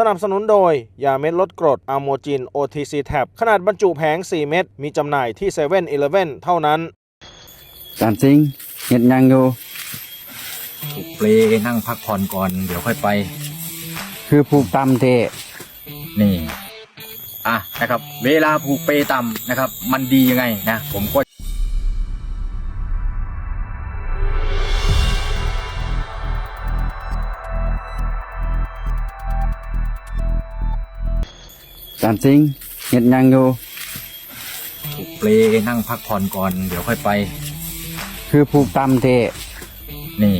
สนับสนุนโดย ยาเม็ดลดกรดอะโมจิน OTC Tab ขนาดบรรจุแผง 4 เม็ด มีจำหน่ายที่7 e เ e ่ e อเท่านั้นจานซิงเห็ดหยังอยู่ปลุกเปลนั่งพักผ่อนก่อน เดี๋ยวค่อยไป คือผูกตำเทนี่ อะนะครับ เวลาผูกเปต่ำนะครับ มันดียังไงนะ ผมก็ จานซิงเห็ดหยังอยู่ปลุกเปลนั่งพักผ่อนก่อน เดี๋ยวค่อยไป คือผูกตำเทนี่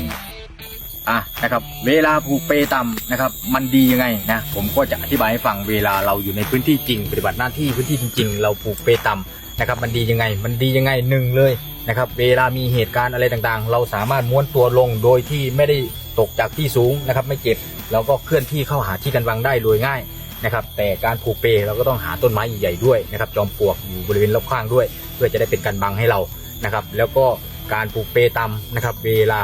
อะนะครับ เวลาผูกเปต่ำนะครับ มันดียังไงนะผมก็จะอธิบายให้ฟังเวลาเราอยู่ในพื้นที่จริง ปฏิบัติหน้าที่พื้นที่จริง ๆ เราผูกเปต่ำนะครับ มันดียังไง มันดียังไงหนึ่งเลยนะครับ เวลามีเหตุการณ์อะไรต่างๆ เราสามารถม้วนตัวลงโดยที่ไม่ได้ตกจากที่สูงนะครับ ไม่เจ็บแล้วก็เคลื่อนที่เข้าหาที่กันวางได้โดยง่าย นะครับแต่การผูกเปเราก็ต้องหาต้นไม้ใหญ่ๆด้วยนะครับจอมปลวกอยู่บริเวณรอบข้างด้วย เพื่อจะได้เป็นกันบังให้เรานะครับแล้วก็การผูกเปตำนะครับเวลา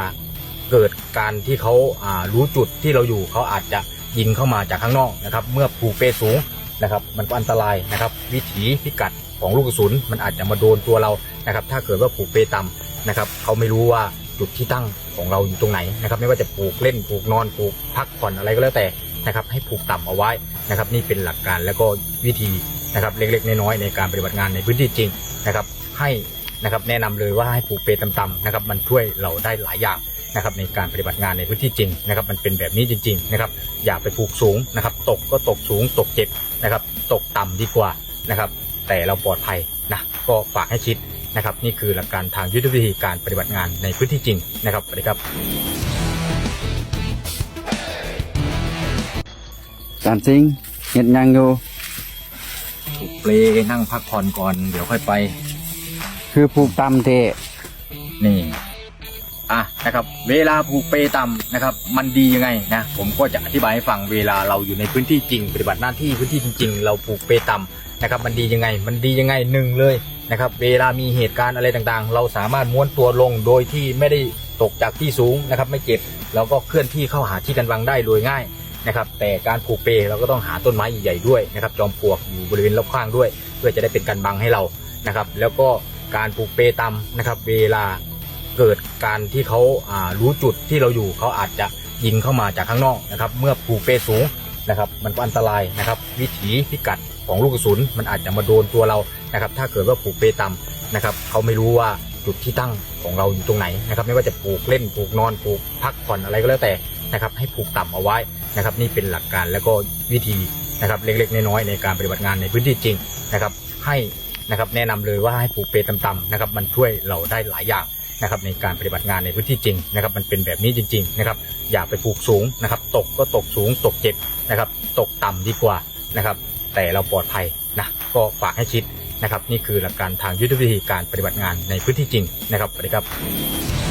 เกิดการที่เขาอ่ารู้จุดที่เราอยู่เขาอาจจะยิงเข้ามาจากข้างนอกนะครับเมื่อผูกเปสูงนะครับมันก็อันตรายนะครับวิถีพิกัดของลูกกระสุนมันอาจจะมาโดนตัวเรานะครับถ้าเกิดว่าผูกเปต่ำนะครับเขาไม่รู้ว่าจุดที่ตั้งของเราอยู่ตรงไหนนะครับไม่ว่าจะผูกเล่นผูกนอนผูกพักผ่อนอะไรก็แล้วแต่ นะครับให้ผูกต่ำเอาไว้นะครับนี่เป็นหลักการแล้วก็วิธีนะครับเล็กๆน้อยๆในการปฏิบัติงานในพื้นที่จริงนะครับให้นะครับแนะนำเลยว่าให้ผูกเปต่ำๆนะครับมันช่วยเราได้หลายอย่างนะครับในการปฏิบัติงานในพื้นที่จริงนะครับมันเป็นแบบนี้จริงๆนะครับอย่าไปผูกสูงนะครับตกก็ตกสูงตกเจ็บนะครับตกต่ำดีกว่านะครับแต่เราปลอดภัยนะก็ฝากให้คิดนะครับนี่คือหลักการทางยุทธวิธีการปฏิบัติงานในพื้นที่จริงนะครับสวัสดีครับ จานซิงเห็ดหยังอยู่ปลุกเปลนั่งพักผ่อนก่อนเดี๋ยวค่อยไป คือผูกตำเทนี่ อะนะครับ เวลาผูกเปต่ำนะครับ มันดียังไงนะผมก็จะอธิบายให้ฟังเวลาเราอยู่ในพื้นที่จริง ปฏิบัติหน้าที่พื้นที่จริง ๆ เราผูกเปต่ำนะครับ มันดียังไง มันดียังไงหนึ่งเลยนะครับ เวลามีเหตุการณ์อะไรต่างๆ เราสามารถม้วนตัวลงโดยที่ไม่ได้ตกจากที่สูงนะครับ ไม่เจ็บแล้วก็เคลื่อนที่เข้าหาที่กันวางได้โดยง่าย นะครับ แต่การผูกเปเราก็ต้องหาต้นไม้ใหญ่ๆด้วยนะครับ จอมปลวกอยู่บริเวณรอบข้างด้วย เพื่อจะได้เป็นกันบังให้เรานะครับ แล้วก็การผูกเปต่ำนะครับ เวลาเกิดการที่เขาอ่ารู้จุดที่เราอยู่เขาอาจจะยิงเข้ามาจากข้างนอกนะครับ เมื่อผูกเปสูงนะครับ มันก็อันตรายนะครับ วิถีพิกัดของลูกกระสุนมันอาจจะมาโดนตัวเรานะครับ ถ้าเกิดว่าผูกเปต่ำนะครับเขาไม่รู้ว่าจุดที่ตั้งของเราอยู่ตรงไหนนะครับ ไม่ว่าจะผูกเล่นผูกนอนผูกพักผ่อนอะไรก็แล้วแต่นะครับ ให้ผูกต่ำเอาไว้ นะครับนี่เป็นหลักการแล้วก็วิธีนะครับเล็กๆน้อยๆในการปฏิบัติงานในพื้นที่จริงนะครับ ให้นะครับแนะนำเลยว่าให้ผูกเปต่ำๆนะครับมันช่วยเราได้หลายอย่างนะครับในการปฏิบัติงานในพื้นที่จริงนะครับมันเป็นแบบนี้จริงๆนะครับอย่าไปผูกสูงนะครับตกก็ตกสูงตกเจ็บนะครับตกต่ำดีกว่านะครับแต่เราปลอดภัยนะก็ฝากให้คิดนะครับนี่คือหลักการทางยุทธวิธีการปฏิบัติงานในพื้นที่จริงนะครับสวัสดีครับ